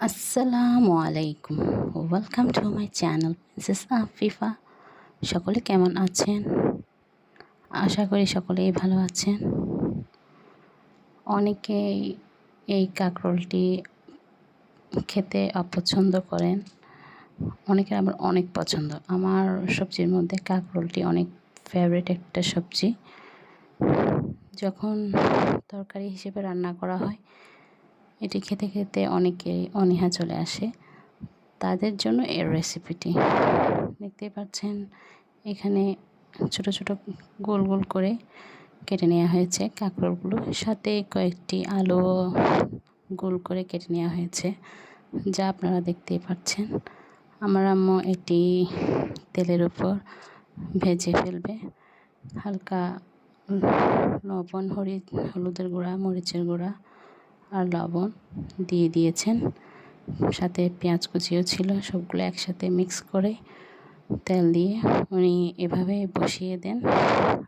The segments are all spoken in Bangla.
আসসালামু আলাইকুম welcome to my channel princess Afifa সকলে কেমন আছেন? আশা করি সকলেই ভালো আছেন। অনেকেই এই কাঁকরোলটি খেতে অপছন্দ করেন। অনেকের আবার অনেক পছন্দ। আমার সবজির মধ্যে কাঁকরোলটি অনেক ফেভারিট একটা সবজি। যখন তরকারি হিসেবে রান্না করা হয় এটি খেতে খেতে অনেকেরই অনীহা চলে আসে। তাদের জন্য এর রেসিপিটি দেখতেই পাচ্ছেন, এখানে ছোট ছোট গোল গোল করে কেটে নেওয়া হয়েছে কাঁকড়গুলো সাথে কয়েকটি আলু গোল করে কেটে নেওয়া হয়েছে, যা আপনারা দেখতেই পাচ্ছেন। আমার আম্মু এটি তেলের উপর ভেজে ফেলবে। হালকা লবণ, হরি, হলুদের গুঁড়া, মরিচের গুঁড়া আর লবণ দিয়ে দিয়েছেন। সাথে পেঁয়াজ কুচিও ছিল, সবগুলো একসাথে মিক্স করে তেল দিয়ে উনি এভাবে বসিয়ে দেন।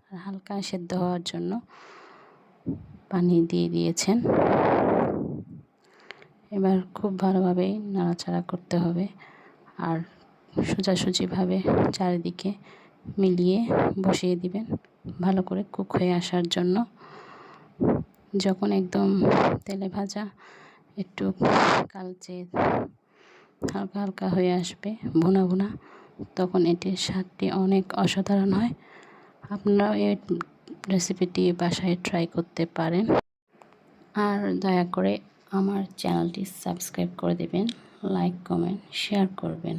আর হালকা সেদ্ধ হওয়ার জন্য পানি দিয়ে দিয়েছেন। এবার খুব ভালোভাবে নাড়াচাড়া করতে হবে আর সোজাসুজিভাবে চারিদিকে মিলিয়ে বসিয়ে দিবেন। ভালো করে কুক হয়ে আসার জন্য। যখন একদম তেলে ভাজা, একটু কালচে হালকা হালকা হয়ে আসবে, ভুনা ভুনা, তখন এটির স্বাদটি অনেক অসাধারণ হয়। আপনারাও এই রেসিপিটি বাসায় ট্রাই করতে পারেন। আর দয়া করে আমার চ্যানেলটি সাবস্ক্রাইব করে দেবেন লাইক কমেন্ট শেয়ার করবেন।